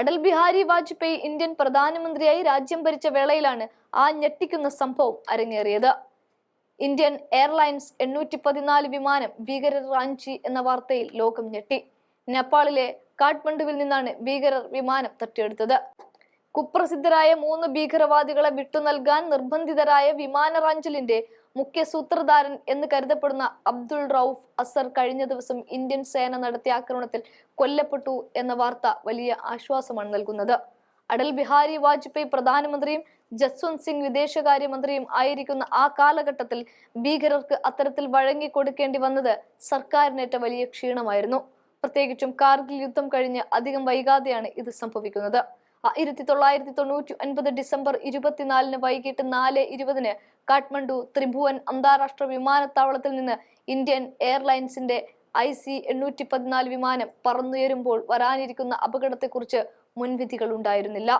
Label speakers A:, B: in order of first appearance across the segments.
A: Atal Bihari Vajpayee Indian പ്രധാനമന്ത്രിയായി രാജ്യം ഭരിച്ച വേളയിലാണ് ആ ഞെട്ടിക്കുന്ന സംഭവം അരങ്ങേറിയത്. ഇന്ത്യൻ എയർലൈൻസ് എണ്ണൂറ്റി പതിനാല് വിമാനം ഭീകരർ റാഞ്ചി എന്ന വാർത്തയിൽ ലോകം ഞെട്ടി. നേപ്പാളിലെ കാഠ്മണ്ഡുവിൽ നിന്നാണ് ഭീകരർ വിമാനം തട്ടിയെടുത്തത്. കുപ്രസിദ്ധരായ മൂന്ന് ഭീകരവാദികളെ വിട്ടു നൽകാൻ നിർബന്ധിതരായ വിമാന റാഞ്ചലിന്റെ മുഖ്യ സൂത്രധാരൻ എന്ന് കരുതപ്പെടുന്ന അബ്ദുൾ റൌഫ് അസർ കഴിഞ്ഞ ദിവസം ഇന്ത്യൻ സേന നടത്തിയ ആക്രമണത്തിൽ കൊല്ലപ്പെട്ടു എന്ന വാർത്ത വലിയ ആശ്വാസമാണ് നൽകുന്നത്. അടൽ ബിഹാരി വാജ്പേയി പ്രധാനമന്ത്രിയും ജസ്വന്ത് സിംഗ് വിദേശകാര്യമന്ത്രിയും ആയിരിക്കുന്ന ആ കാലഘട്ടത്തിൽ ഭീകരർക്ക് അത്തരത്തിൽ വഴങ്ങി കൊടുക്കേണ്ടി വന്നത് സർക്കാരിനേറ്റ വലിയ ക്ഷീണമായിരുന്നു. പ്രത്യേകിച്ചും കാർഗിൽ യുദ്ധം കഴിഞ്ഞ് അധികം വൈകാതെയാണ് ഇത് സംഭവിക്കുന്നത്. ആയിരത്തി തൊള്ളായിരത്തി തൊണ്ണൂറ്റി ഒൻപത് ഡിസംബർ ഇരുപത്തിനാലിന് വൈകിട്ട് നാല് ഇരുപതിന് കാഠ്മണ്ഡു ത്രിഭുവൻ അന്താരാഷ്ട്ര വിമാനത്താവളത്തിൽ നിന്ന് ഇന്ത്യൻ എയർലൈൻസിന്റെ ഐ സി എണ്ണൂറ്റി പതിനാല് വിമാനം പറന്നുയരുമ്പോൾ വരാനിരിക്കുന്ന അപകടത്തെക്കുറിച്ച് മുൻവിധികൾ ഉണ്ടായിരുന്നില്ല.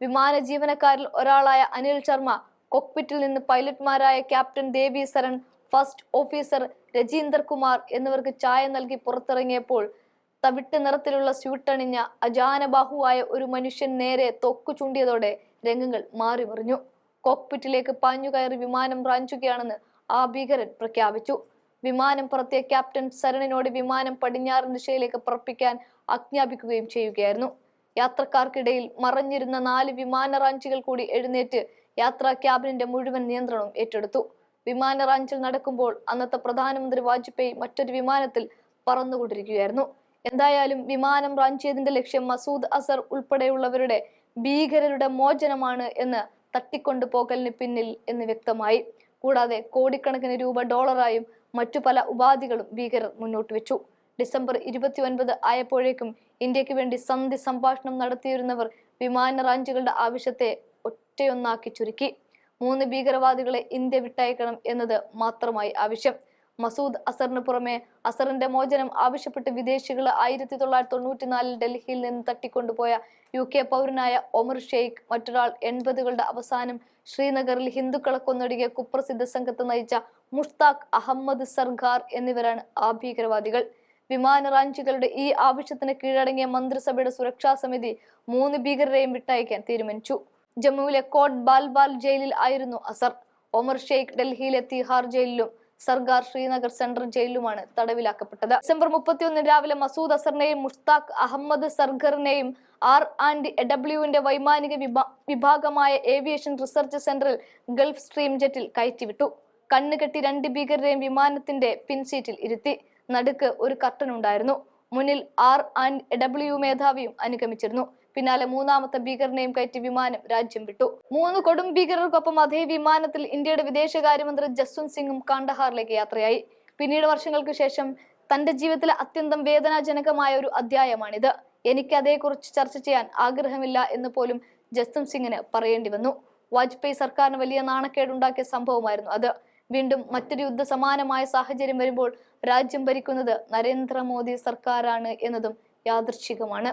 A: വിമാന ജീവനക്കാരിൽ ഒരാളായ അനിൽ ശർമ്മ കോക്പിറ്റിൽ നിന്ന് പൈലറ്റ്മാരായ captain Devi Saran first officer Rajinder Kumar എന്നിവർക്ക് ചായ നൽകി പുറത്തിറങ്ങിയപ്പോൾ തവിട്ട് നിറത്തിലുള്ള സ്യൂട്ടണിഞ്ഞ അജാനബാഹുവായ ഒരു മനുഷ്യൻ നേരെ തൊക്കു ചൂണ്ടിയതോടെ രംഗങ്ങൾ മാറി മറിഞ്ഞു. കോക്പിറ്റിലേക്ക് പാഞ്ഞുകയറി വിമാനം റാഞ്ചുകയാണെന്ന് ആ ഭീകരൻ പ്രഖ്യാപിച്ചു. വിമാനം പുറത്തിയ ക്യാപ്റ്റൻ സരണിനോട് വിമാനം പടിഞ്ഞാറൻ ദിശയിലേക്ക് പറപ്പിക്കാൻ ആജ്ഞാപിക്കുകയും ചെയ്യുകയായിരുന്നു. യാത്രക്കാർക്കിടയിൽ മറഞ്ഞിരുന്ന നാല് വിമാന റാഞ്ചികൾ കൂടി എഴുന്നേറ്റ് യാത്രാ ക്യാബിനിന്റെ മുഴുവൻ നിയന്ത്രണവും ഏറ്റെടുത്തു. വിമാന റാഞ്ചിൽ നടക്കുമ്പോൾ അന്നത്തെ പ്രധാനമന്ത്രി വാജ്പേയി മറ്റൊരു വിമാനത്തിൽ പറന്നുകൊണ്ടിരിക്കുകയായിരുന്നു. എന്തായാലും വിമാനം റൺ ചെയ്തതിന്റെ ലക്ഷ്യം മസൂദ് അസർ ഉൾപ്പെടെയുള്ളവരുടെ ഭീകരരുടെ മോചനമാണ് എന്ന് തട്ടിക്കൊണ്ടു പോകലിന് പിന്നിൽ എന്ന് വ്യക്തമായി. കൂടാതെ കോടിക്കണക്കിന് രൂപ ഡോളറായും മറ്റു പല ഉപാധികളും ഭീകരർ മുന്നോട്ട് വെച്ചു. ഡിസംബർ ഇരുപത്തി ഒൻപത് ആയപ്പോഴേക്കും ഇന്ത്യയ്ക്ക് വേണ്ടി സന്ധി സംഭാഷണം നടത്തിയിരുന്നവർ വിമാന റാഞ്ചുകളുടെ ആവശ്യത്തെ ഒറ്റയൊന്നാക്കി ചുരുക്കി. മൂന്ന് ഭീകരവാദികളെ ഇന്ത്യ വിട്ടയക്കണം എന്നത് മാത്രമായി ആവശ്യം. മസൂദ് അസറിന് പുറമെ അസറിന്റെ മോചനം ആവശ്യപ്പെട്ട് വിദേശികൾ ആയിരത്തി തൊള്ളായിരത്തി തൊണ്ണൂറ്റിനാലിൽ ഡൽഹിയിൽ നിന്ന് തട്ടിക്കൊണ്ടുപോയ യു കെ പൗരനായ ഒമർ ഷെയ്ഖ് മറ്റൊരാൾ എൺപതുകളുടെ അവസാനം ശ്രീനഗറിൽ ഹിന്ദുക്കളെ കൊന്നൊടുകിയ കുപ്രസിദ്ധ സംഘത്തെ നയിച്ച മുഷ്താഖ് അഹമ്മദ് സർഗാർ എന്നിവരാണ് ആ ഭീകരവാദികൾ. വിമാന റാഞ്ചികളുടെ ഈ ആവശ്യത്തിന് കീഴടങ്ങിയ മന്ത്രിസഭയുടെ സുരക്ഷാ സമിതി മൂന്ന് ഭീകരരെയും വിട്ടയക്കാൻ തീരുമാനിച്ചു. ജമ്മുവിലെ കോട്ട് ബാൽബാൽ ജയിലിൽ ആയിരുന്നു അസർ. ഒമർ ഷെയ്ഖ് ഡൽഹിയിലെ തിഹാർ ജയിലിലും സർഗാർ ശ്രീനഗർ സെൻട്രൽ ജയിലിലുമാണ് തടവിലാക്കപ്പെട്ടത്. ഡിസംബർ മുപ്പത്തിയൊന്ന് രാവിലെ മസൂദ് അസറിനെയും മുഷ്താഖ് അഹമ്മദ് സർഗറിനെയും ആർ ആൻഡ് ഡബ്ല്യുവിന്റെ വൈമാനിക വിഭാ- വിഭാഗമായ ഏവിയേഷൻ റിസർച്ച് സെന്ററിൽ ഗൾഫ് സ്ട്രീം ജെറ്റിൽ കയറ്റിവിട്ടു. കണ്ണുകെട്ടി രണ്ട് ഭീകരരെയും വിമാനത്തിന്റെ പിൻസീറ്റിൽ ഇരുത്തി. നടുക്ക് ഒരു കർട്ടൻ ഉണ്ടായിരുന്നു മുന്നിൽ ആർ ആൻഡ് ഡബ്ല്യു മേധാവിയും അനുഗമിച്ചിരുന്നു. പിന്നാലെ മൂന്നാമത്തെ ഭീകരനെയും കയറ്റി വിമാനം രാജ്യം വിട്ടു. മൂന്ന് കൊടും ഭീകരർക്കൊപ്പം അതേ വിമാനത്തിൽ ഇന്ത്യയുടെ വിദേശകാര്യമന്ത്രി ജസ്വന്ത് സിംഗും കാണ്ഡഹാറിലേക്ക് യാത്രയായി. പിന്നീട് വർഷങ്ങൾക്ക് ശേഷം തന്റെ ജീവിതത്തിലെ അത്യന്തം വേദനാജനകമായ ഒരു അധ്യായമാണിത്. എനിക്ക് അതേക്കുറിച്ച് ചർച്ച ചെയ്യാൻ ആഗ്രഹമില്ല എന്ന് പോലും ജസ്വന്ത് സിംഗിന് പറയേണ്ടി വന്നു. വാജ്പേയി സർക്കാരിന് വലിയ നാണക്കേടുണ്ടാക്കിയ സംഭവമായിരുന്നു അത്. വീണ്ടും മറ്റൊരു യുദ്ധ സമാനമായ സാഹചര്യം വരുമ്പോൾ രാജ്യം ഭരിക്കുന്നത് നരേന്ദ്രമോദി സർക്കാരാണ് എന്നതും യാദൃച്ഛികമാണ്